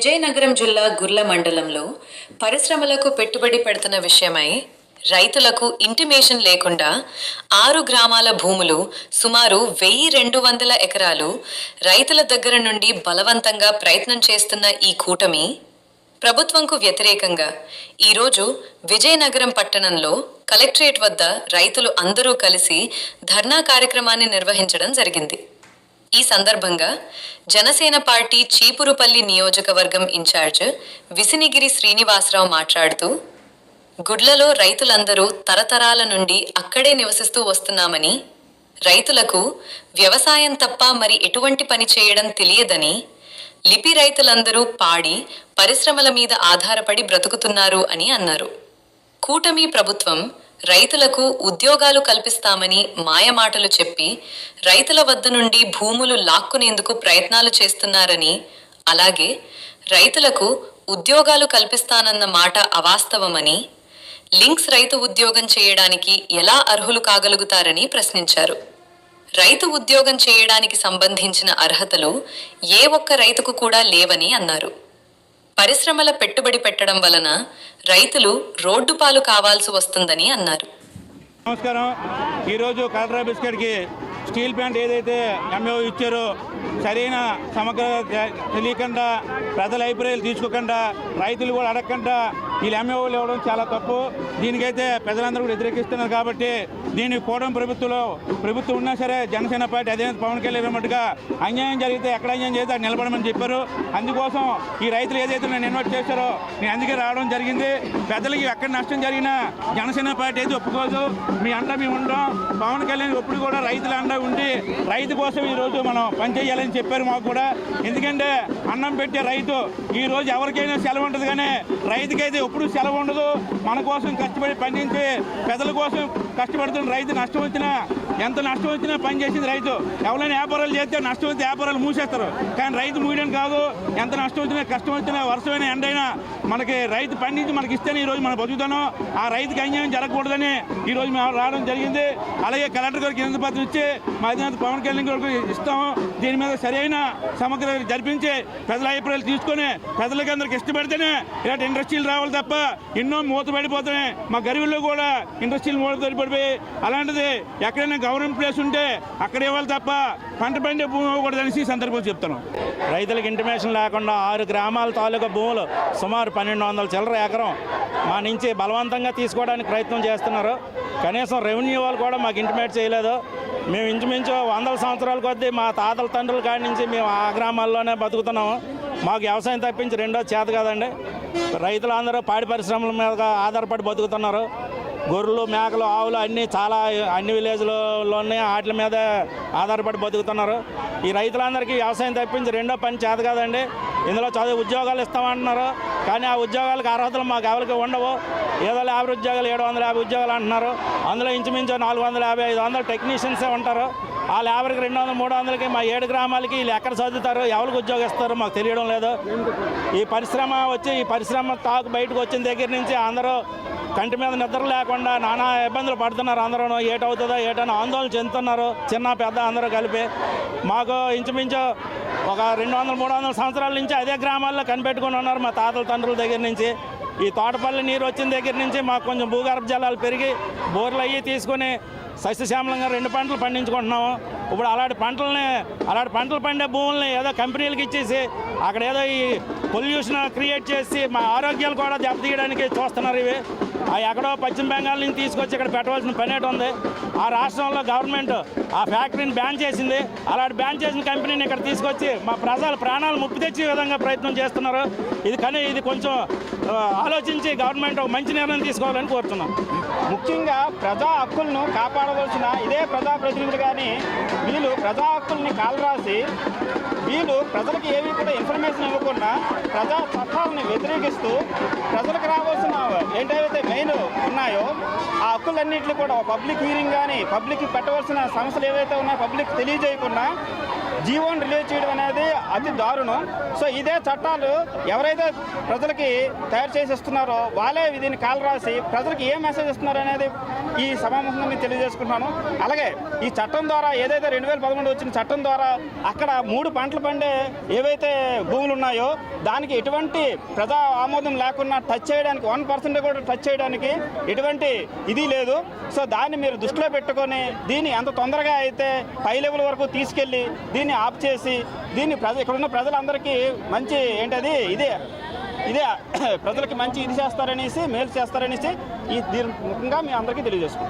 విజయనగరం జిల్లా గుర్ల మండలంలో పరిశ్రమలకు పెట్టుబడి పెడుతున్న విషయమై రైతులకు ఇంటిమేషన్ లేకుండా ఆరు గ్రామాల భూములు సుమారు వెయ్యి రెండు వందల ఎకరాలు రైతుల దగ్గర నుండి బలవంతంగా ప్రయత్నం చేస్తున్న ఈ కూటమి ప్రభుత్వంకు వ్యతిరేకంగా ఈరోజు విజయనగరం పట్టణంలో కలెక్టరేట్ వద్ద రైతులు అందరూ కలిసి ధర్నా కార్యక్రమాన్ని నిర్వహించడం జరిగింది. ఈ సందర్భంగా జనసేన పార్టీ చీపురుపల్లి నియోజకవర్గం ఇన్ఛార్జ్ విసినిగిరి శ్రీనివాసరావు మాట్లాడుతూ గుడ్లలో రైతులందరూ తరతరాల నుండి అక్కడే నివసిస్తూ వస్తున్నామని రైతులకు వ్యవసాయం తప్ప మరి ఎటువంటి పని చేయడం తెలియదని లిపి రైతులందరూ పాడి పరిశ్రమల మీద ఆధారపడి బ్రతుకుతున్నారు అని అన్నారు. కూటమి ప్రభుత్వం రైతులకు ఉద్యోగాలు కల్పిస్తామని మాయమాటలు చెప్పి రైతుల వద్ద నుండి భూములు లాక్కునేందుకు ప్రయత్నాలు చేస్తున్నారని అలాగే రైతులకు ఉద్యోగాలు కల్పిస్తానన్న మాట అవాస్తవమని లింక్స్ రైతు ఉద్యోగం చేయడానికి ఎలా అర్హులు కాగలుగుతారని ప్రశ్నించారు. రైతు ఉద్యోగం చేయడానికి సంబంధించిన అర్హతలు ఏ ఒక్క రైతుకు కూడా లేవని అన్నారు. పరిశ్రమల పెట్టుబడి పెట్టడం వలన రైతులు రోడ్డు పాలు కావాల్సి వస్తుందని అన్నారు. నమస్కారం. ఈరోజు కలరా బిస్కెట్కి స్టీల్ ప్లాంట్ ఏదైతే ఎంఓ ఇచ్చారో సరైన సమగ్ర తెలియకుండా ప్రజల అభిప్రాయాలు తీసుకోకుండా రైతులు కూడా అడగకుండా వీళ్ళు ఎంఓలు ఇవ్వడం చాలా తప్పు. దీనికైతే ప్రజలందరూ కూడా వ్యతిరేకిస్తున్నారు కాబట్టి దీని కూడం ప్రభుత్వంలో ప్రభుత్వం ఉన్నా సరే జనసేన పార్టీ అదే పవన్ కళ్యాణ్ మట్టుగా అన్యాయం జరిగితే ఎక్కడ అన్యాయం చేస్తే నిలబడమని చెప్పారు. అందుకోసం ఈ రైతులు ఏదైతే నేను ఇన్వైట్ చేశారో నేను అందుకే రావడం జరిగింది. పెద్దలకి ఎక్కడ నష్టం జరిగినా జనసేన పార్టీ అయితే ఒప్పుకోదు. మీ అండ మేము ఉంటాం పవన్ కళ్యాణ్ ఎప్పుడు కూడా రైతుల అండ ఉండి రైతు కోసం ఈ రోజు మనం పనిచేయాలని చెప్పారు మాకు కూడా. ఎందుకంటే అన్నం పెట్టే రైతు ఈ రోజు ఎవరికైనా సెలవు ఉంటుంది కానీ రైతుకైతే ఎప్పుడు సెలవు ఉండదు. మన కోసం కష్టపడి పండించి పెద్దల కోసం కష్టపడుతూ రైతు నష్టం వచ్చినా ఎంత నష్టం వచ్చినా పని చేసింది రైతు. ఎవరైనా వ్యాపారాలు చేస్తే నష్టం వస్తే వ్యాపారాలు మూసేస్తారు. కానీ రైతు మూయడం కాదు. ఎంత నష్టం వచ్చినా కష్టం వచ్చినా వర్షమైన ఎండైనా మనకి రైతు పండించి మనకి ఇస్తేనే ఈరోజు మనం బతుకుతాను. ఆ రైతుకి అన్యాయం జరగకూడదని ఈరోజు మేము రావడం జరిగింది. అలాగే కలెక్టర్ గారికి కింద పత్రం ఇచ్చి మా అధినేత పవన్ కళ్యాణ్ గారికి ఇస్తాము. దీని మీద సరైన సమగ్ర జరిపించి ప్రజల అభిప్రాయాలు తీసుకొని ప్రజలకి అందరికి ఇష్టపడితేనే ఇలాంటి ఇండస్ట్రీలు రావాలి తప్ప ఎన్నో మూత పడిపోతున్నాయి మా గరివుల్లో కూడా ఇండస్ట్రీలు మూత పడిపోయి అలాంటిది ఎక్కడైనా గవర్నమెంట్ ప్లేస్ ఉంటే అక్కడ ఇవ్వాలి తప్ప పంట పండే భూమి ఇవ్వకూడదు అనేసి ఈ సందర్భంగా చెప్తాను రైతులకు ఇంటిమేషన్ లేకుండా ఆరు గ్రామాల తాలూకా భూములు సుమారు పన్నెండు వందల చిల్లర ఎకరం మా నుంచి బలవంతంగా తీసుకోవడానికి ప్రయత్నం చేస్తున్నారు. కనీసం రెవెన్యూ వాళ్ళు కూడా మాకు ఇంటిమేట్ చేయలేదు. మేము ఇంచుమించు వందల సంవత్సరాల కొద్దీ మా తాతల తండ్రుల కాడి నుంచి మేము ఆ గ్రామాల్లోనే బతుకుతున్నాము. మాకు వ్యవసాయం తప్పించి రెండో చేత కదండి. రైతులందరూ పాడి పరిశ్రమల మీద ఆధారపడి బతుకుతున్నారు. గొర్రెలు మేకలు ఆవులు అన్నీ చాలా అన్ని విలేజ్లలోనే వాటి మీద ఆధారపడి బతుకుతున్నారు. ఈ రైతులందరికీ వ్యవసాయం తప్పించి రెండో పని చేత కదండి. ఇందులో చదువు ఉద్యోగాలు ఇస్తామంటున్నారు. కానీ ఆ ఉద్యోగాలకు అర్హతలు మాకు ఎవరికి ఉండవు. ఏదో యాభై ఉద్యోగాలు ఏడు వందల యాభై ఉద్యోగాలు అంటున్నారు. అందులో ఇంచుమించు నాలుగు వందల యాభై ఐదు వందల టెక్నీషియన్సే ఉంటారు. ఆ లేబర్కి రెండు వందల మూడు వందలకి మా ఏడు గ్రామాలకి వీళ్ళు ఎక్కడ చదువుతారు ఎవరికి ఉద్యోగం మాకు తెలియడం లేదు. ఈ పరిశ్రమ వచ్చి ఈ పరిశ్రమ తాకు బయటకు వచ్చిన దగ్గర నుంచి అందరూ కంటి మీద నిద్ర లేకుండా నానా ఇబ్బందులు పడుతున్నారు అందరూ ఏటవుతుందో ఏటని ఆందోళన చెందుతున్నారు. చిన్న పెద్ద అందరూ కలిపి. మాకు ఇంచుమించు ఒక రెండు వందల మూడు వందల సంవత్సరాల నుంచి అదే గ్రామాల్లో కనిపెట్టుకుని ఉన్నారు మా తాతల తండ్రుల దగ్గర నుంచి. ఈ తోటపల్లి నీరు వచ్చిన దగ్గర నుంచి మాకు కొంచెం భూగర్భ జలాలు పెరిగి బోర్లు అయ్యి తీసుకొని సస్యశ్యామలంగా రెండు పంటలు పండించుకుంటున్నాము. ఇప్పుడు అలాంటి పంటలని అలాంటి పంటలు పండే భూముల్ని ఏదో కంపెనీలకు ఇచ్చేసి అక్కడ ఏదో ఈ పొల్యూషన్ క్రియేట్ చేసి మా ఆరోగ్యాలు కూడా దెబ్బతీయడానికి చూస్తున్నారు ఇవి. అవి ఎక్కడో పశ్చిమ బెంగాల్ నుంచి తీసుకొచ్చి ఇక్కడ పెట్టవలసిన పని ఉంది. ఆ రాష్ట్రంలో గవర్నమెంట్ ఆ ఫ్యాక్టరీని బ్యాన్ చేసింది. అలాంటి బ్యాన్ చేసిన కంపెనీని ఇక్కడ తీసుకొచ్చి మా ప్రజల ప్రాణాలు ముప్పు తెచ్చే విధంగా ప్రయత్నం చేస్తున్నారు. ఇది కానీ ఇది కొంచెం ఆలోచించి గవర్నమెంట్ ఒక మంచి నిర్ణయం తీసుకోవాలని కోరుతున్నాం. ముఖ్యంగా ప్రజా హక్కులను కాపాడవలసిన ఇదే ప్రజాప్రతినిధులు కానీ వీళ్ళు ప్రజా హక్కుల్ని కాలరాసి వీళ్ళు ప్రజలకు ఏవి కూడా ఇన్ఫర్మేషన్ ఇవ్వకుండా ప్రజా చట్టాలని వ్యతిరేకిస్తూ ప్రజలకు రావాల్సిన ఏంటైతే మెయిన్ ఉన్నాయో ఆ హక్కులన్నింటినీ కూడా పబ్లిక్ హీరింగ్ కానీ పబ్లిక్ పెట్టవలసిన సమస్యలు ఏవైతే ఉన్నాయో పబ్లిక్ తెలియజేయకుండా జీవోని రిలీజ్ చేయడం అనేది అతి దారుణం. సో ఇదే చట్టాలు ఎవరైతే ప్రజలకి తయారు చేసి ఇస్తున్నారో వాళ్ళే దీన్ని కాలరాసి ప్రజలకు ఏ మెసేజ్ ఇస్తున్నారు అనేది ఈ సభాముఖంగా నేను తెలియజేసుకుంటున్నాను. అలాగే ఈ చట్టం ద్వారా ఏదైతే రెండు వేల పదకొండు వచ్చిన చట్టం ద్వారా అక్కడ మూడు పంటలు పండే ఏవైతే భూములు ఉన్నాయో దానికి ఎటువంటి ప్రజా ఆమోదం లేకుండా టచ్ చేయడానికి వన్ పర్సెంట్ కూడా టచ్ చేయడానికి ఎటువంటి ఇది లేదు. సో దాన్ని మీరు దృష్టిలో పెట్టుకొని దీన్ని ఎంత తొందరగా అయితే పై లెవెల్ వరకు తీసుకెళ్ళి దీన్ని ఆఫ్ చేసి దీన్ని ప్రజ ఇక్కడున్న ప్రజలందరికీ మంచి ఏంటది? ఇదే ఇదే ప్రజలకి మంచి ఇది చేస్తారనేసి మేలు చేస్తారనేసి ఈ దీని ముఖ్యంగా మీ అందరికీ తెలియజేసుకుంటాం